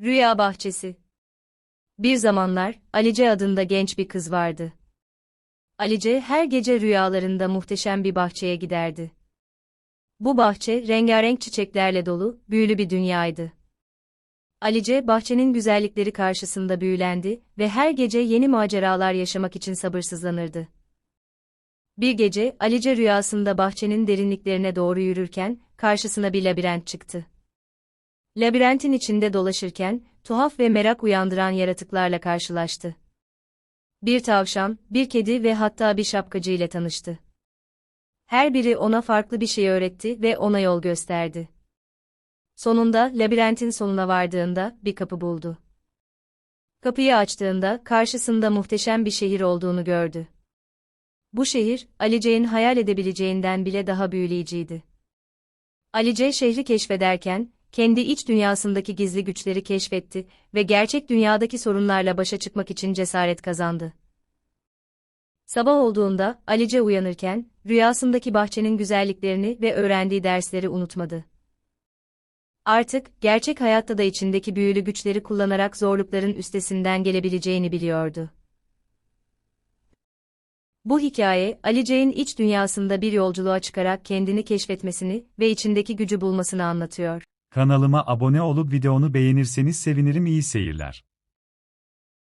Rüya Bahçesi Bir zamanlar, Alice adında genç bir kız vardı. Alice her gece rüyalarında muhteşem bir bahçeye giderdi. Bu bahçe rengarenk çiçeklerle dolu, büyülü bir dünyaydı. Alice bahçenin güzellikleri karşısında büyülendi ve her gece yeni maceralar yaşamak için sabırsızlanırdı. Bir gece Alice rüyasında bahçenin derinliklerine doğru yürürken karşısına bir labirent çıktı. Labirentin içinde dolaşırken tuhaf ve merak uyandıran yaratıklarla karşılaştı. Bir tavşan, bir kedi ve hatta bir şapkacı ile tanıştı. Her biri ona farklı bir şey öğretti ve ona yol gösterdi. Sonunda labirentin sonuna vardığında bir kapı buldu. Kapıyı açtığında karşısında muhteşem bir şehir olduğunu gördü. Bu şehir, Alice'nin hayal edebileceğinden bile daha büyüleyiciydi. Alice şehri keşfederken, kendi iç dünyasındaki gizli güçleri keşfetti ve gerçek dünyadaki sorunlarla başa çıkmak için cesaret kazandı. Sabah olduğunda, Alice uyanırken, rüyasındaki bahçenin güzelliklerini ve öğrendiği dersleri unutmadı. Artık, gerçek hayatta da içindeki büyülü güçleri kullanarak zorlukların üstesinden gelebileceğini biliyordu. Bu hikaye, Alice'nin iç dünyasında bir yolculuğa çıkarak kendini keşfetmesini ve içindeki gücü bulmasını anlatıyor. Kanalıma abone olup videonu beğenirseniz sevinirim iyi seyirler.